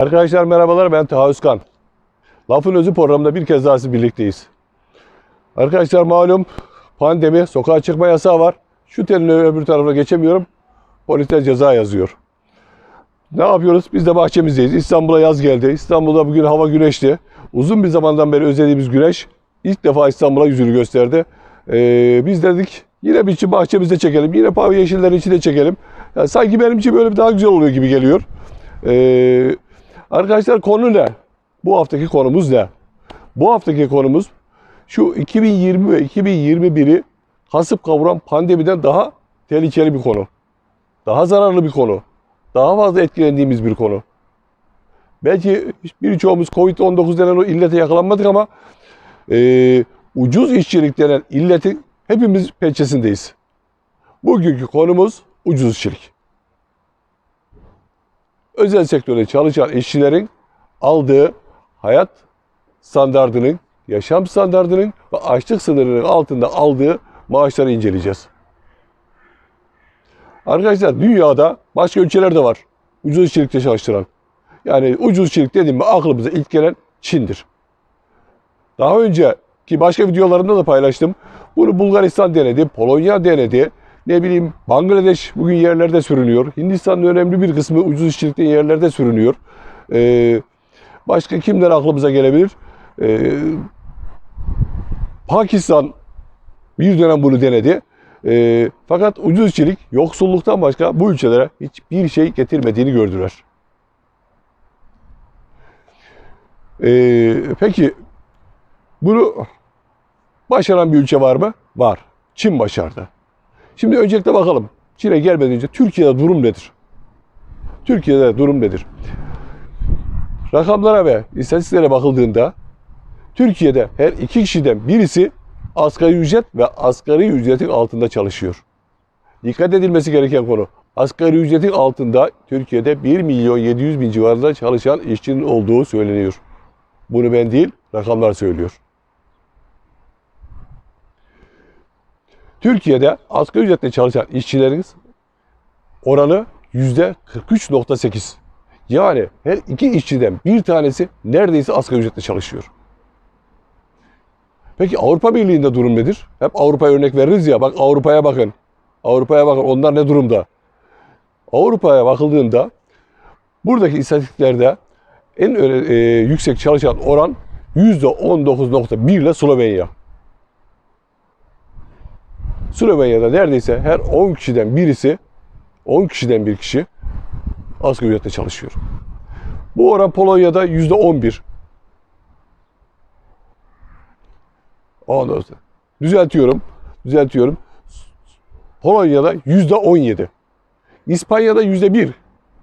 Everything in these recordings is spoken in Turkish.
Arkadaşlar merhabalar ben Taha Özkan. Lafın Özü programında bir kez daha siz birlikteyiz. Arkadaşlar malum pandemi, sokağa çıkma yasağı var. Şu telin öbür tarafına geçemiyorum. Polisler ceza yazıyor. Ne yapıyoruz? Biz de bahçemizdeyiz. İstanbul'a yaz geldi. İstanbul'da bugün hava güneşli. Uzun bir zamandan beri özlediğimiz güneş ilk defa İstanbul'a yüzünü gösterdi. Ee, biz dedik yine bir için bahçemizde çekelim. Yine pavi yeşillerin içinde çekelim. Yani sanki benim için böyle bir daha güzel oluyor gibi geliyor. Ee, arkadaşlar konu ne? Bu haftaki konumuz ne? Bu haftaki konumuz şu 2020 ve 2021'i kasıp kavuran pandemiden daha tehlikeli bir konu. Daha zararlı bir konu. Daha fazla etkilendiğimiz bir konu. Belki birçoğumuz Covid-19 denen o illete yakalanmadık ama e, ucuz işçilik denen illetin hepimiz pençesindeyiz. Bugünkü konumuz ucuz işçilik. Özel sektörde çalışan işçilerin aldığı hayat standartının, yaşam standartının ve açlık sınırının altında aldığı maaşları inceleyeceğiz. Arkadaşlar dünyada başka ülkeler de var. Ucuz işçilikte çalıştıran. Yani ucuz işçilik dedim mi aklımıza ilk gelen Çin'dir. Daha önce ki başka videolarımda da paylaştım. Bunu Bulgaristan denedi, Polonya denedi. Ne bileyim Bangladeş bugün yerlerde sürünüyor. Hindistan'ın önemli bir kısmı ucuz işçilikte yerlerde sürünüyor. Ee, başka kimler aklımıza gelebilir? Ee, Pakistan bir dönem bunu denedi. Ee, fakat ucuz işçilik yoksulluktan başka bu ülkelere hiçbir şey getirmediğini gördüler. Ee, peki bunu başaran bir ülke var mı? Var. Çin başardı. Şimdi öncelikle bakalım. Çin'e gelmeden önce Türkiye'de durum nedir? Türkiye'de durum nedir? Rakamlara ve istatistiklere bakıldığında Türkiye'de her iki kişiden birisi asgari ücret ve asgari ücretin altında çalışıyor. Dikkat edilmesi gereken konu. Asgari ücretin altında Türkiye'de 1 milyon 700 bin civarında çalışan işçinin olduğu söyleniyor. Bunu ben değil, rakamlar söylüyor. Türkiye'de asgari ücretle çalışan işçilerin oranı %43.8. Yani her iki işçiden bir tanesi neredeyse asgari ücretle çalışıyor. Peki Avrupa Birliği'nde durum nedir? Hep Avrupa'ya örnek veririz ya. Bak Avrupa'ya bakın. Avrupa'ya bakın. Onlar ne durumda? Avrupa'ya bakıldığında buradaki istatistiklerde en öne- e, yüksek çalışan oran %19.1 ile Slovenya. Slovenya'da neredeyse her 10 kişiden birisi 10 kişiden bir kişi asgari ücretle çalışıyor. Bu oran Polonya'da %11. Ondan düzeltiyorum. Düzeltiyorum. Polonya'da yüzde 17. İspanya'da yüzde 1.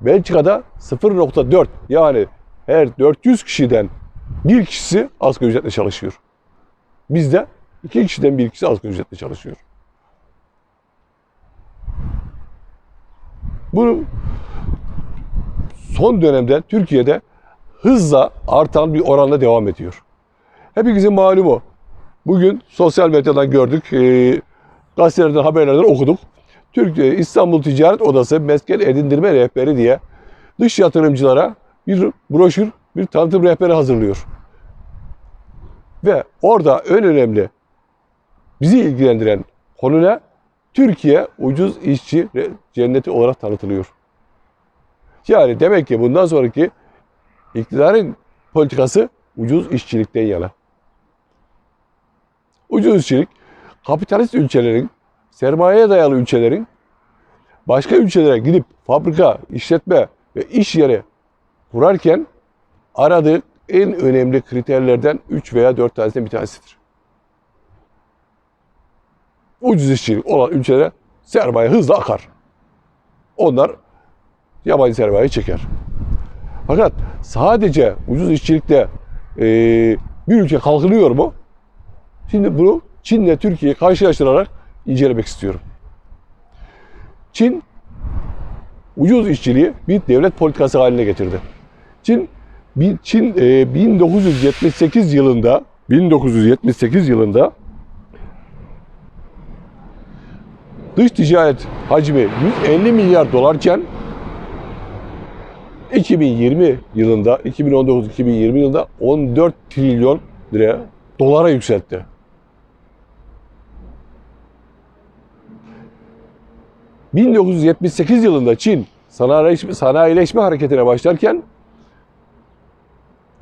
Belçika'da 0.4. Yani her 400 kişiden bir kişisi asgari ücretle çalışıyor. Bizde iki kişiden bir kişi asgari ücretle çalışıyor. Bu son dönemde Türkiye'de hızla artan bir oranla devam ediyor. Hepimizin malumu. Bugün sosyal medyadan gördük, e, gazetelerden, haberlerden okuduk. Türkiye İstanbul Ticaret Odası Mesken Edindirme Rehberi diye dış yatırımcılara bir broşür, bir tanıtım rehberi hazırlıyor. Ve orada en önemli bizi ilgilendiren konu ne? Türkiye ucuz işçi cenneti olarak tanıtılıyor. Yani demek ki bundan sonraki iktidarın politikası ucuz işçilikten yana. Ucuz işçilik kapitalist ülkelerin, sermayeye dayalı ülkelerin başka ülkelere gidip fabrika, işletme ve iş yeri kurarken aradığı en önemli kriterlerden 3 veya 4 tanesinden bir tanesidir. Ucuz işçilik olan ülkelere sermaye hızla akar. Onlar yabancı sermayeyi çeker. Fakat sadece ucuz işçilikle eee, bir ülke kalkınıyor mu? Şimdi bunu Çin'le Türkiye'yi karşılaştırarak incelemek istiyorum. Çin ucuz işçiliği bir devlet politikası haline getirdi. Çin Çin e, 1978 yılında 1978 yılında dış ticaret hacmi 150 milyar dolarken 2020 yılında, 2019-2020 yılında 14 trilyon lira dolara yükseltti. ...1978 yılında Çin sanayileşme, sanayileşme hareketine başlarken...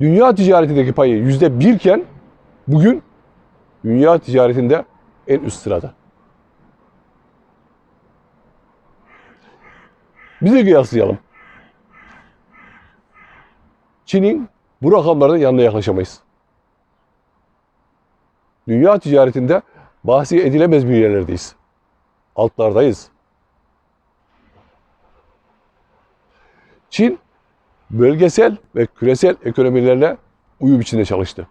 ...dünya ticaretindeki payı yüzde birken... ...bugün dünya ticaretinde en üst sırada. Bize kıyaslayalım. Çin'in bu rakamlardan yanına yaklaşamayız. Dünya ticaretinde bahsi edilemez bir yerlerdeyiz. Altlardayız. Çin bölgesel ve küresel ekonomilerle uyum içinde çalıştı.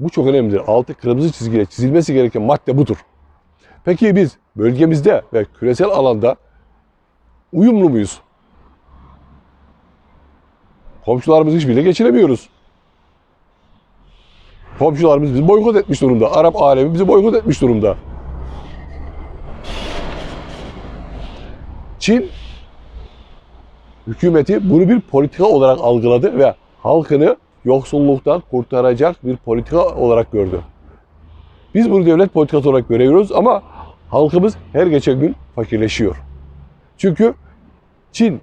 Bu çok önemlidir. Altı kırmızı çizgiyle çizilmesi gereken madde budur. Peki biz bölgemizde ve küresel alanda uyumlu muyuz? Komşularımız hiçbiriyle geçinemiyoruz. Komşularımız bizi boykot etmiş durumda. Arap alemi bizi boykot etmiş durumda. Çin hükümeti bunu bir politika olarak algıladı ve halkını yoksulluktan kurtaracak bir politika olarak gördü. Biz bunu devlet politikası olarak görüyoruz ama halkımız her geçen gün fakirleşiyor. Çünkü Çin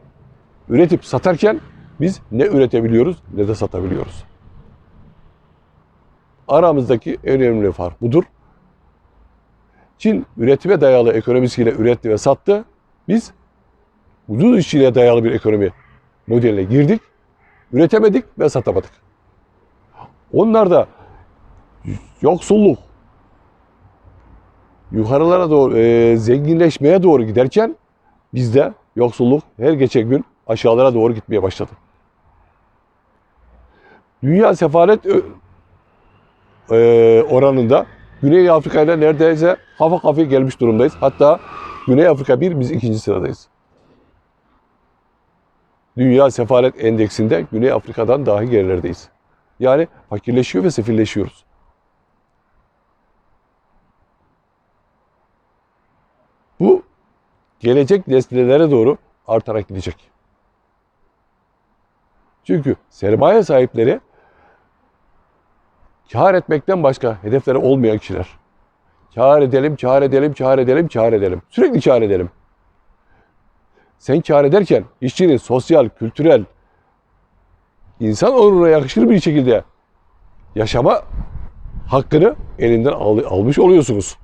üretip satarken biz ne üretebiliyoruz ne de satabiliyoruz. Aramızdaki en önemli fark budur. Çin üretime dayalı ekonomisiyle üretti ve sattı. Biz ucuz işçiliğe dayalı bir ekonomi modeline girdik. Üretemedik ve satamadık. Onlar da yoksulluk yukarılara doğru e, zenginleşmeye doğru giderken bizde yoksulluk her geçen gün aşağılara doğru gitmeye başladı. Dünya sefalet e, oranında Güney Afrika ile neredeyse kafa kafaya gelmiş durumdayız. Hatta Güney Afrika bir, biz ikinci sıradayız. Dünya sefalet endeksinde Güney Afrika'dan dahi gerilerdeyiz. Yani fakirleşiyor ve sefilleşiyoruz. Bu gelecek nesillere doğru artarak gidecek. Çünkü sermaye sahipleri kar etmekten başka hedefleri olmayan kişiler. Kar edelim, kar edelim, kar edelim, kar edelim. Sürekli kar edelim. Sen kar ederken işçinin sosyal, kültürel, insan onuruna yakışır bir şekilde yaşama hakkını elinden al- almış oluyorsunuz.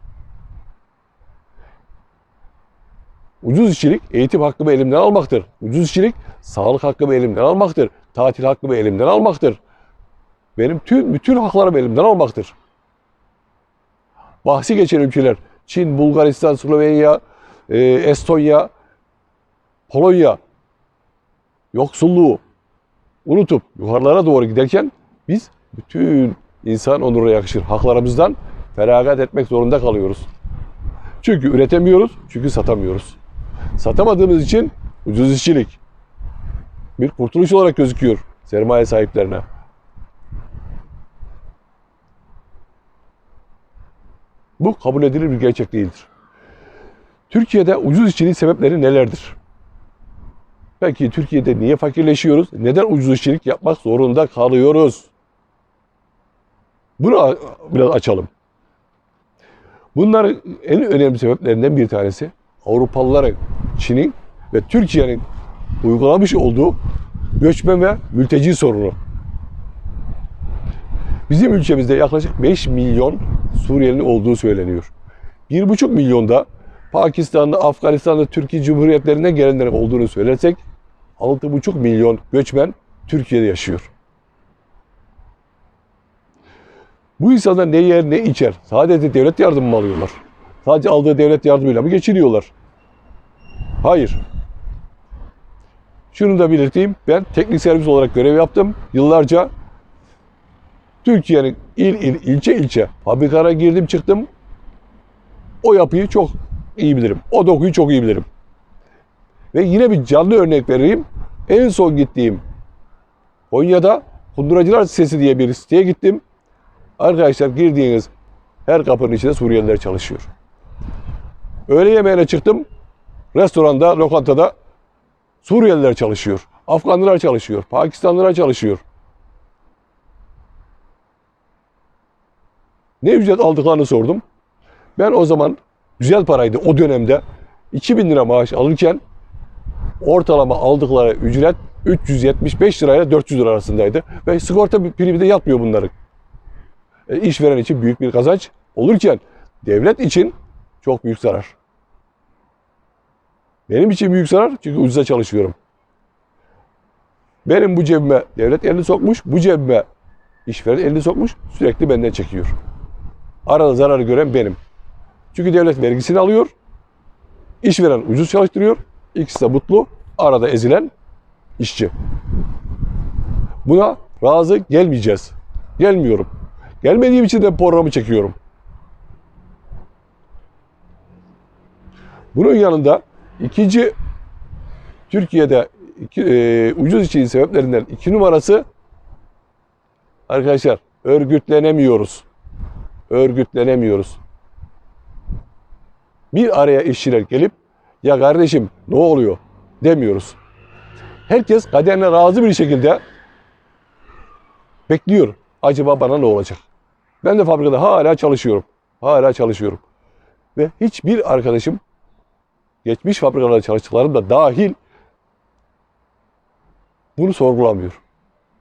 Ucuz işçilik eğitim hakkımı elimden almaktır. Ucuz işçilik sağlık hakkımı elimden almaktır. Tatil hakkımı elimden almaktır. Benim tüm bütün haklarımı elimden almaktır. Bahsi geçen ülkeler Çin, Bulgaristan, Slovenya, e, Estonya, Polonya yoksulluğu unutup yukarılara doğru giderken biz bütün insan onuruna yakışır haklarımızdan feragat etmek zorunda kalıyoruz. Çünkü üretemiyoruz, çünkü satamıyoruz. Satamadığımız için ucuz işçilik bir kurtuluş olarak gözüküyor sermaye sahiplerine. Bu kabul edilir bir gerçek değildir. Türkiye'de ucuz işçiliğin sebepleri nelerdir? Peki Türkiye'de niye fakirleşiyoruz? Neden ucuz işçilik yapmak zorunda kalıyoruz? Bunu biraz açalım. Bunların en önemli sebeplerinden bir tanesi Avrupalıların, Çin'in ve Türkiye'nin uygulamış olduğu göçmen ve mülteci sorunu. Bizim ülkemizde yaklaşık 5 milyon Suriyelinin olduğu söyleniyor. 1,5 milyonda Pakistan'da, Afganistan'da, Türkiye Cumhuriyetlerinden gelenlerin olduğunu söylersek 6,5 milyon göçmen Türkiye'de yaşıyor. Bu insanlar ne yer ne içer. Sadece devlet yardımı mı alıyorlar? Sadece aldığı devlet yardımıyla mı geçiniyorlar? Hayır. Şunu da belirteyim. Ben teknik servis olarak görev yaptım. Yıllarca Türkiye'nin il il, ilçe ilçe fabrikalara girdim çıktım. O yapıyı çok iyi bilirim. O dokuyu çok iyi bilirim. Ve yine bir canlı örnek vereyim. En son gittiğim Konya'da Kunduracılar Sitesi diye bir siteye gittim. Arkadaşlar girdiğiniz her kapının içinde Suriyeliler çalışıyor. Öğle yemeğine çıktım. Restoranda, lokantada Suriyeliler çalışıyor. Afganlılar çalışıyor. Pakistanlılar çalışıyor. Ne ücret aldıklarını sordum. Ben o zaman güzel paraydı o dönemde 2000 lira maaş alırken ortalama aldıkları ücret 375 lirayla 400 lira arasındaydı. Ve sigorta primi de yatmıyor bunların. E, işveren için büyük bir kazanç olurken devlet için çok büyük zarar. Benim için büyük zarar çünkü ucuza çalışıyorum. Benim bu cebime devlet elini sokmuş, bu cebime işveren elini sokmuş, sürekli benden çekiyor. Arada zararı gören benim. Çünkü devlet vergisini alıyor, işveren ucuz çalıştırıyor, ikisi de mutlu, arada ezilen işçi. Buna razı gelmeyeceğiz. Gelmiyorum. Gelmediğim için de programı çekiyorum. Bunun yanında ikinci Türkiye'de iki, e, ucuz işçiliğin sebeplerinden iki numarası arkadaşlar örgütlenemiyoruz. Örgütlenemiyoruz. Bir araya işçiler gelip ya kardeşim ne oluyor demiyoruz. Herkes kaderine razı bir şekilde bekliyor. Acaba bana ne olacak? Ben de fabrikada hala çalışıyorum. Hala çalışıyorum. Ve hiçbir arkadaşım geçmiş fabrikalarda çalıştıklarım da dahil bunu sorgulamıyor.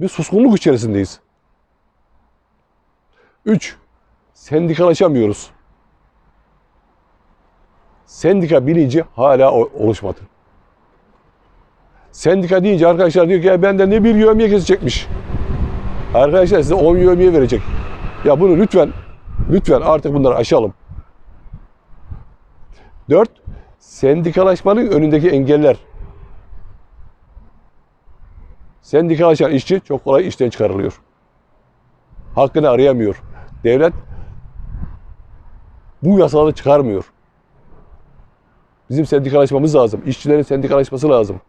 Bir suskunluk içerisindeyiz. 3. Sendikalaşamıyoruz. Sendika bilinci hala oluşmadı. Sendika deyince arkadaşlar diyor ki ya benden ne bir yövmiye kesecekmiş. Arkadaşlar size 10 yövmiye verecek. Ya bunu lütfen, lütfen artık bunları aşalım. 4. Sendikalaşmanın önündeki engeller. Sendikalaşan işçi çok kolay işten çıkarılıyor. Hakkını arayamıyor. Devlet bu yasaları çıkarmıyor. Bizim sendikalaşmamız lazım. İşçilerin sendikalaşması lazım.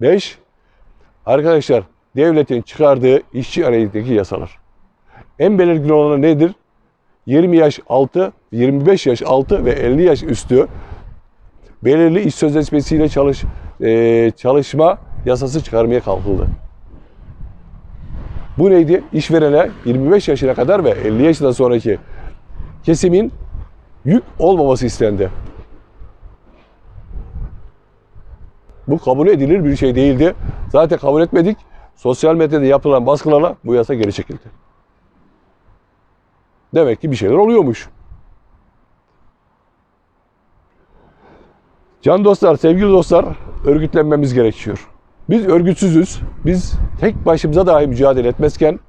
5. Arkadaşlar devletin çıkardığı işçi aleyhindeki yasalar. En belirgin olanı nedir? 20 yaş altı, 25 yaş altı ve 50 yaş üstü belirli iş sözleşmesiyle çalış, eee, çalışma yasası çıkarmaya kalkıldı. Bu neydi? İşverene 25 yaşına kadar ve 50 yaşından sonraki kesimin yük olmaması istendi. Bu kabul edilir bir şey değildi. Zaten kabul etmedik. Sosyal medyada yapılan baskılarla bu yasa geri çekildi. Demek ki bir şeyler oluyormuş. Can dostlar, sevgili dostlar, örgütlenmemiz gerekiyor. Biz örgütsüzüz. Biz tek başımıza dahi mücadele etmezken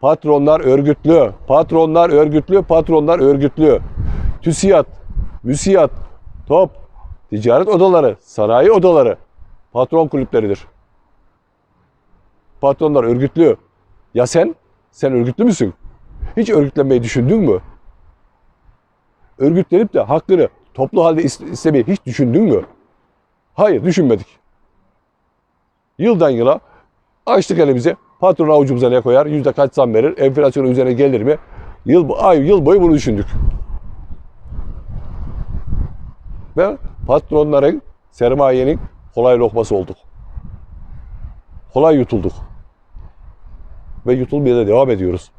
patronlar örgütlü, patronlar örgütlü, patronlar örgütlü. TÜSİAD, MÜSİAD, TOP, ticaret odaları, sanayi odaları, patron kulüpleridir. Patronlar örgütlü. Ya sen? Sen örgütlü müsün? Hiç örgütlenmeyi düşündün mü? Örgütlenip de hakkını toplu halde is- istemeyi hiç düşündün mü? Hayır, düşünmedik. Yıldan yıla açtık elimizi. Patron avucumuza ne koyar? Yüzde kaç zam verir? Enflasyonun üzerine gelir mi? Yıl, ay, yıl boyu bunu düşündük. Ve patronların, sermayenin kolay lokması olduk. Kolay yutulduk. Ve yutulmaya da devam ediyoruz.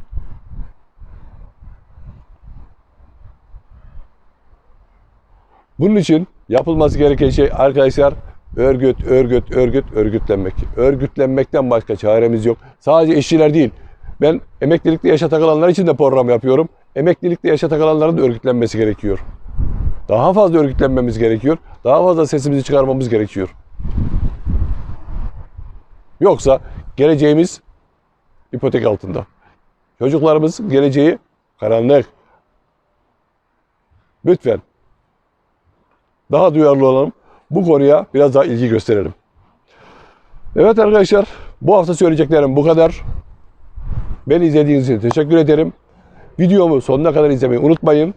Bunun için yapılması gereken şey arkadaşlar örgüt, örgüt, örgüt, örgütlenmek. Örgütlenmekten başka çaremiz yok. Sadece işçiler değil. Ben emeklilikte yaşa takılanlar için de program yapıyorum. Emeklilikte yaşa takılanların da örgütlenmesi gerekiyor. Daha fazla örgütlenmemiz gerekiyor. Daha fazla sesimizi çıkarmamız gerekiyor. Yoksa geleceğimiz ipotek altında. Çocuklarımız geleceği karanlık. Lütfen daha duyarlı olalım. Bu konuya biraz daha ilgi gösterelim. Evet arkadaşlar bu hafta söyleyeceklerim bu kadar. Beni izlediğiniz için teşekkür ederim. Videomu sonuna kadar izlemeyi unutmayın.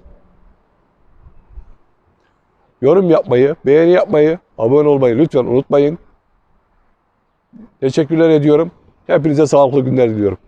Yorum yapmayı, beğeni yapmayı, abone olmayı lütfen unutmayın. Teşekkürler ediyorum. Hepinize sağlıklı günler diliyorum.